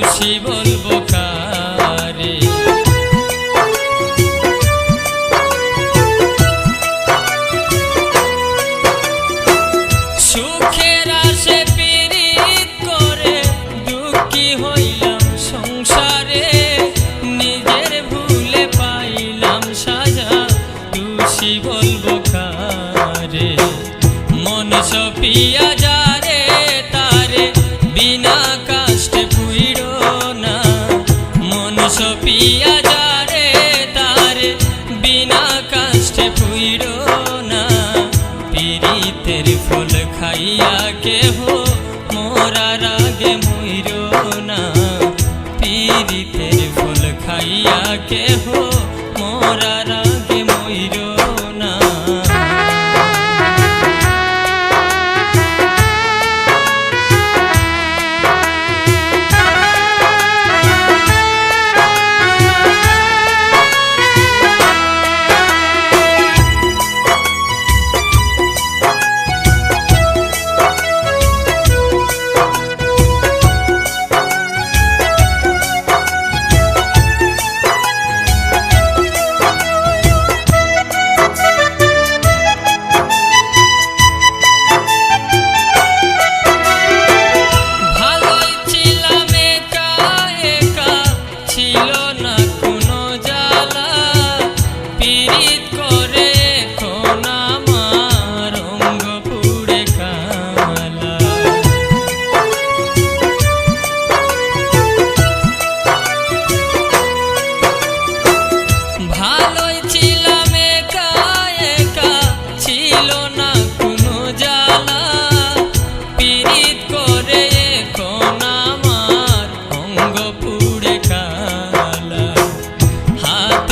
দোষী বলব কারে? সুখের আশে পীড়িত করে, দুঃখী হইলাম সংসারে। নিজের ভুলে পাইলাম সাজা দোষী বলব কারে? মন সপিয়া যারে না পীড়িতের ফুল খাইয়া কেহ মোরার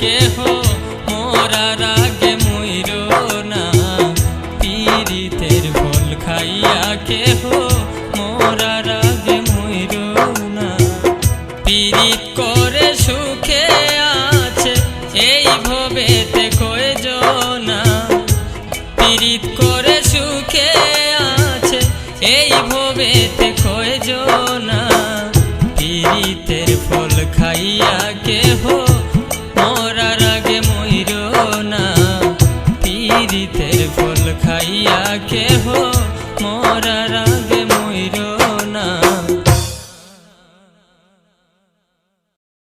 কেহ মোরা রাগে ময়ূর না। পীড়িতের ফল খাইয়া কেহ মোরা রাগে ময়ূর না। পীড়িত করে সুখে আছে, এই ভবেতে কয়জনা। পীড়িত করে সুখে আছে, এই না পীড়িতের ফল খাইয়া কে